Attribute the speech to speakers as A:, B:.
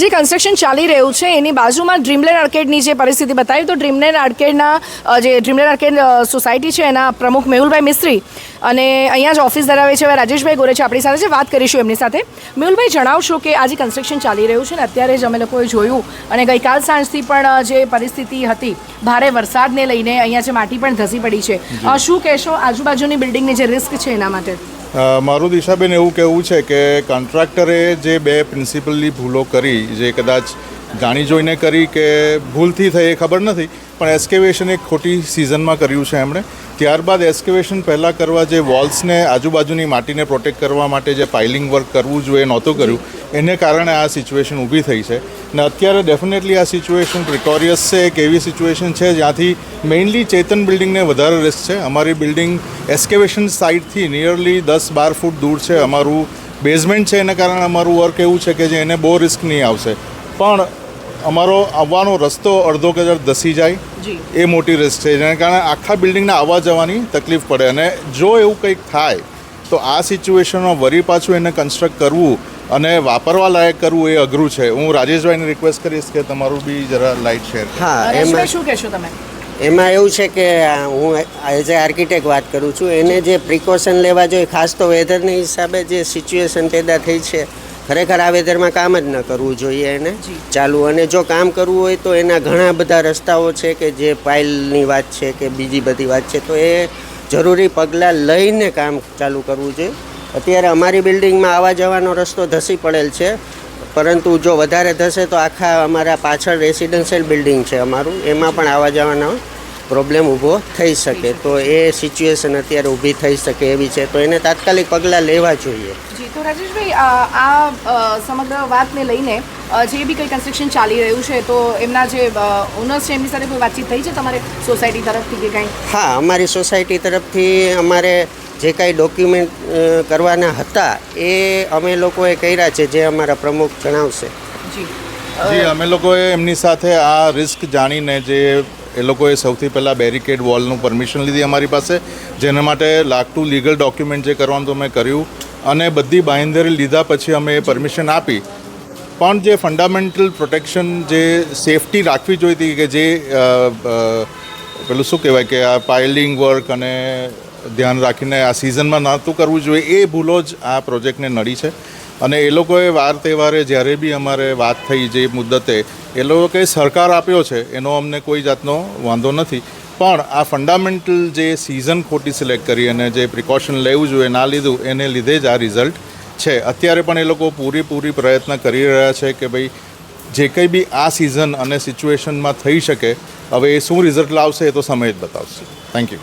A: જે કન્સ્ટ્રક્શન ચાલી રહ્યું છે એની બાજુમાં ડ્રીમલેન્ડ આર્કેડની જે પરિસ્થિતિ બતાવી તો ડ્રીમલેન્ડ આર્કેડના જે ડ્રીમલેન્ડ આર્કેડ સોસાયટી છે એના પ્રમુખ મેહુલભાઈ મિસ્ત્રી અને અહીંયા જ ઓફિસ ધરાવે છે હવે રાજેશભાઈ ગોરે છે આપણી સાથે છે વાત કરીશું એમની સાથે. મેહુલભાઈ જણાવશો કે આજે કન્સ્ટ્રક્શન ચાલી રહ્યું છે ને અત્યારે જ અમે લોકોએ જોયું અને ગઈકાલ સાંજથી પણ જે પરિસ્થિતિ હતી ભારે વરસાદને લઈને અહીંયા જે માટી પણ ધસી પડી છે. શું કહેશો? આજુબાજુની બિલ્ડિંગની જે રિસ્ક છે એના માટે?
B: મારું દિશાબેન એવું કહેવું છે કે કોન્ટ્રાક્ટરે જે બે પ્રિન્સિપલની ભૂલો કરી જે કદાચ જાણી જોઈને કરી કે ભૂલથી થઈ એ ખબર નથી, પણ એસ્કેવેશન એક ખોટી સિઝનમાં કર્યું છે એમણે. ત્યારબાદ એસ્કેવેશન પહેલાં કરવા જે વોલ્સને આજુબાજુની માટીને પ્રોટેક્ટ કરવા માટે જે પાઇલિંગ વર્ક કરવું જોઈએ નહોતું કર્યું, એને કારણે આ સિચ્યુએશન ઊભી થઈ છે. ને અત્યારે ડેફિનેટલી આ સિચ્યુએશન પ્રિકોરિયસ છે, એક એવી સિચ્યુએશન છે જ્યાંથી મેઇનલી ચેતન બિલ્ડિંગને વધારે રિસ્ક છે. અમારી બિલ્ડિંગ એસ્કેવેશન સાઇટથી નિયરલી દસ બાર ફૂટ દૂર છે. અમારું બેઝમેન્ટ છે, એના કારણે અમારું વર્ક એવું છે કે જે એને બહુ રિસ્ક નહીં આવશે. પણ અમારો આવવાનો રસ્તો અડધો કદાચ ધસી જાય એ મોટી રિસ્ક છે. જેના કારણે આખા બિલ્ડિંગને આવવા જવાની તકલીફ પડે. અને જો એવું કંઈક થાય તો આ સિચ્યુએશનમાં વરી પાછું એને કન્સ્ટ્રક્ટ કરવું અને વાપરવા લાયક કરવું એ અઘરું છે. હું રાજેશભાઈને રિક્વેસ્ટ કરીશ કે તમારું બી જરા લાઇટ શેર
C: હા એમાં
A: શું કહેશો તમે?
C: એમાં એવું છે કે હું એઝ એ આર્કિટેક્ટ વાત કરું છું. એને જે પ્રિકોશન લેવા જોઈએ ખાસ તો વેધરની હિસાબે જે સિચ્યુએશન પેદા થઈ છે ખરેખર આ વેધરમાં કામ જ ન કરવું જોઈએ એને. ચાલુ અને જો કામ કરવું હોય તો એના ઘણા બધા રસ્તાઓ છે કે જે પાઇલની વાત છે કે બીજી બધી વાત છે તો એ જરૂરી પગલાં લઈને કામ ચાલુ કરવું જોઈએ. અત્યારે અમારી બિલ્ડિંગમાં આવવા જવાનો રસ્તો ધસી પડેલ છે પરંતુ જો વધારે થશે તો આખા અમારા પાછળ રેસિડેન્શિયલ બિલ્ડિંગ છે અમારું. એમાં પણ આવવા જવાનો પ્રોબ્લેમ ઊભો થઈ શકે તો એ સિચ્યુએશન અત્યારે ઊભી થઈ શકે એવી છે. તો એને તાત્કાલિક પગલાં લેવા જોઈએ.
A: જી તો રાજેશભાઈ આ આ સમગ્ર વાતને લઈને જે બી કંઈ કન્સ્ટ્રક્શન ચાલી રહ્યું છે તો એમના જે ઓનર્સ છે એમની સાથે કોઈ વાતચીત થઈ છે તમારે સોસાયટી તરફથી કે કંઈ?
C: હા અમારી સોસાયટી તરફથી અમારે જે કાંઈ ડોક્યુમેન્ટ કરવાના હતા એ અમે લોકોએ કર્યા છે જે અમારા પ્રમુખ જણાવશે.
A: જી.
B: જી અમે લોકોએ એમની સાથે આ રિસ્ક જાણીને જે એ લોકોએ સૌથી પહેલાં બેરિકેડ વોલનું પરમિશન લીધી અમારી પાસે, જેના માટે લાગતું લીગલ ડોક્યુમેન્ટ જે કરવાનું તો મેં કર્યું અને બધી બાંયધરી લીધા પછી અમે એ પરમિશન આપી. પણ જે ફંડામેન્ટલ પ્રોટેક્શન જે સેફટી રાખવી જોઈતી કે જે પેલું શું કહેવાય કે આ પાઇલિંગ વર્ક અને ધ્યાન રાખીને આ સિઝનમાં નહોતું કરવું જોઈએ એ ભૂલો જ આ પ્રોજેક્ટને નડી છે. અને એ લોકોએ વાર તહેવારે જ્યારે બી અમારે વાત થઈ જે મુદ્દતે, એ લોકોએ સહકાર આપ્યો છે, એનો અમને કોઈ જાતનો વાંધો નથી. પણ આ ફંડામેન્ટલ જે સિઝન ખોટી સિલેક્ટ કરી અને જે પ્રિકોશન લેવું જોઈએ, ના લીધું, એને લીધે જ આ રિઝલ્ટ છે. અત્યારે પણ એ લોકો પૂરેપૂરી પ્રયત્ન કરી રહ્યા છે કે ભાઈ, જે કંઈ બી આ સિઝન અને સિચ્યુએશનમાં થઈ શકે, હવે એ શું રિઝલ્ટ લાવશે એ તો સમય જ બતાવશે. Thank you